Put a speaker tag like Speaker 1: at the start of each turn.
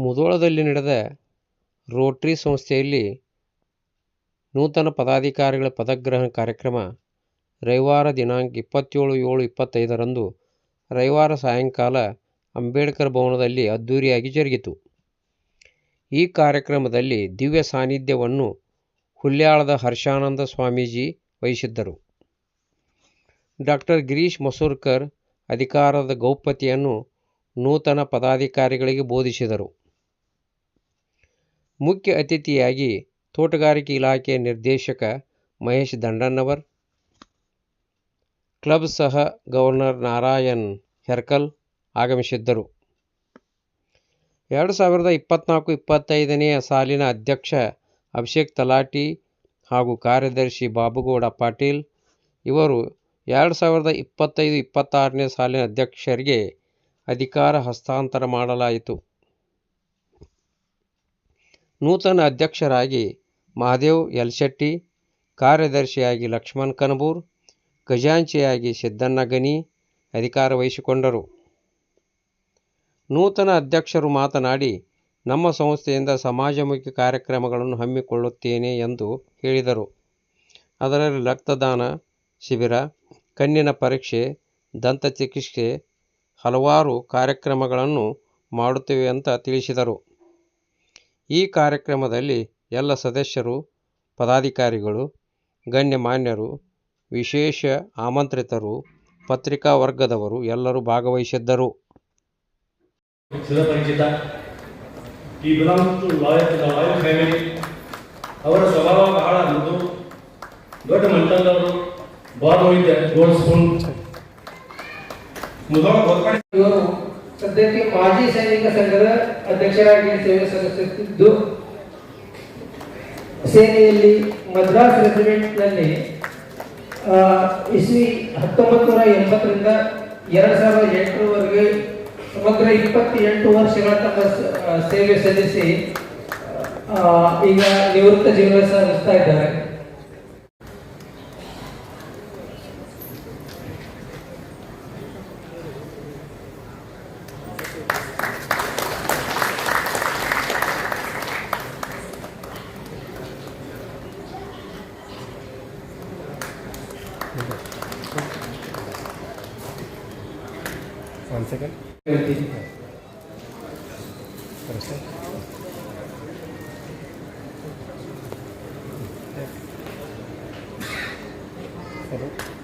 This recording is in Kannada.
Speaker 1: ಮುಧೋಳದಲ್ಲಿ ನಡೆದ ರೋಟ್ರಿ ಸಂಸ್ಥೆಯಲ್ಲಿ ನೂತನ ಪದಾಧಿಕಾರಿಗಳ ಪದಗ್ರಹಣ ಕಾರ್ಯಕ್ರಮ ರವಿವಾರ ದಿನಾಂಕ ಇಪ್ಪತ್ತೇಳು ಏಳು ಇಪ್ಪತ್ತೈದರಂದು ರವಿವಾರ ಸಾಯಂಕಾಲ ಅಂಬೇಡ್ಕರ್ ಭವನದಲ್ಲಿ ಅದ್ಧೂರಿಯಾಗಿ ಜರುಗಿತು. ಈ ಕಾರ್ಯಕ್ರಮದಲ್ಲಿ ದಿವ್ಯ ಸಾನ್ನಿಧ್ಯವನ್ನು ಹುಲ್ಯಾಳದ ಹರ್ಷಾನಂದ ಸ್ವಾಮೀಜಿ ವಹಿಸಿದ್ದರು. ಡಾಕ್ಟರ್ ಗಿರೀಶ್ ಮಸೂರ್ಕರ್ ಅಧಿಕಾರದ ಗೌಪ್ಯತೆಯನ್ನು ನೂತನ ಪದಾಧಿಕಾರಿಗಳಿಗೆ ಬೋಧಿಸಿದರು. ಮುಖ್ಯ ಅತಿಥಿಯಾಗಿ ತೋಟಗಾರಿಕೆ ಇಲಾಖೆ ನಿರ್ದೇಶಕ ಮಹೇಶ್ ದಂಡನ್ನವರ್ ಕ್ಲಬ್ ಸಹ ಗವರ್ನರ್ ನಾರಾಯಣ್ ಹೆರ್ಕಲ್ ಆಗಮಿಸಿದ್ದರು. ಎರಡು ಸಾವಿರದ ಇಪ್ಪತ್ನಾಲ್ಕು ಇಪ್ಪತ್ತೈದನೆಯ ಸಾಲಿನ ಅಧ್ಯಕ್ಷ ಅಭಿಷೇಕ್ ತಲಾಟಿ ಹಾಗೂ ಕಾರ್ಯದರ್ಶಿ ಬಾಬುಗೌಡ ಪಾಟೀಲ್ ಇವರು ಎರಡು ಸಾವಿರದ ಇಪ್ಪತ್ತೈದು ಇಪ್ಪತ್ತಾರನೇ ಸಾಲಿನ ಅಧ್ಯಕ್ಷರಿಗೆ ಅಧಿಕಾರ ಹಸ್ತಾಂತರ ಮಾಡಲಾಯಿತು. ನೂತನ ಅಧ್ಯಕ್ಷರಾಗಿ ಮಹಾದೇವ್ ಯಲಶೆಟ್ಟಿ ಕಾರ್ಯದರ್ಶಿಯಾಗಿ ಲಕ್ಷ್ಮಣ್ ಕನಬೂರ್, ಖಜಾಂಚಿಯಾಗಿ ಸಿದ್ದಣ್ಣ ಗನಿ ಅಧಿಕಾರ ವಹಿಸಿಕೊಂಡರು. ನೂತನ ಅಧ್ಯಕ್ಷರು ಮಾತನಾಡಿ, ನಮ್ಮ ಸಂಸ್ಥೆಯಿಂದ ಸಮಾಜಮುಖಿ ಕಾರ್ಯಕ್ರಮಗಳನ್ನು ಹಮ್ಮಿಕೊಳ್ಳುತ್ತೇನೆ ಎಂದು ಹೇಳಿದರು. ಅದರಲ್ಲಿ ರಕ್ತದಾನ ಶಿಬಿರ, ಕಣ್ಣಿನ ಪರೀಕ್ಷೆ ದಂತ ಚಿಕಿತ್ಸೆ ಹಲವಾರು ಕಾರ್ಯಕ್ರಮಗಳನ್ನು ಮಾಡುತ್ತೇವೆ ಅಂತ ತಿಳಿಸಿದರು. ಈ ಕಾರ್ಯಕ್ರಮದಲ್ಲಿ ಎಲ್ಲ ಸದಸ್ಯರು, ಪದಾಧಿಕಾರಿಗಳು, ಗಣ್ಯಮಾನ್ಯರು, ವಿಶೇಷ ಆಮಂತ್ರಿತರು, ಪತ್ರಿಕಾ ವರ್ಗದವರು ಎಲ್ಲರೂ ಭಾಗವಹಿಸಿದ್ದರು.
Speaker 2: ಅವರ ಸ್ವಭಾವ ಬಹಳ ಮೃದು ದೊಡ್ಡ ಮಂಟಂದವರು ಬಾಲ್
Speaker 3: ಇವರು ಸದ್ಯಕ್ಕೆ ಮಾಜಿ ಸೈನಿಕ ಸಂಘದ ಅಧ್ಯಕ್ಷರಾಗಿ ಸೇವೆ ಸಲ್ಲಿಸುತ್ತಿದ್ದು, ಸೇನೆಯಲ್ಲಿ ಮದ್ರಾಸ್ ರೆಜಿಮೆಂಟ್ನಲ್ಲಿ ಇಸ್ವಿ ಹತ್ತೊಂಬತ್ತು ನೂರ ಎಂಬತ್ತರಿಂದ ಎರಡು ಸಾವಿರದ ಎಂಟರವರೆಗೆ ಸಮಗ್ರ ಇಪ್ಪತ್ತೆಂಟು ವರ್ಷಗಳ ತಮ್ಮ ಸೇವೆ ಸಲ್ಲಿಸಿ ಈಗ ನಿವೃತ್ತ ಜೀವನ ಸಾಗಿಸ್ತಾ ಇದ್ದಾರೆ.
Speaker 4: One
Speaker 3: second
Speaker 4: hello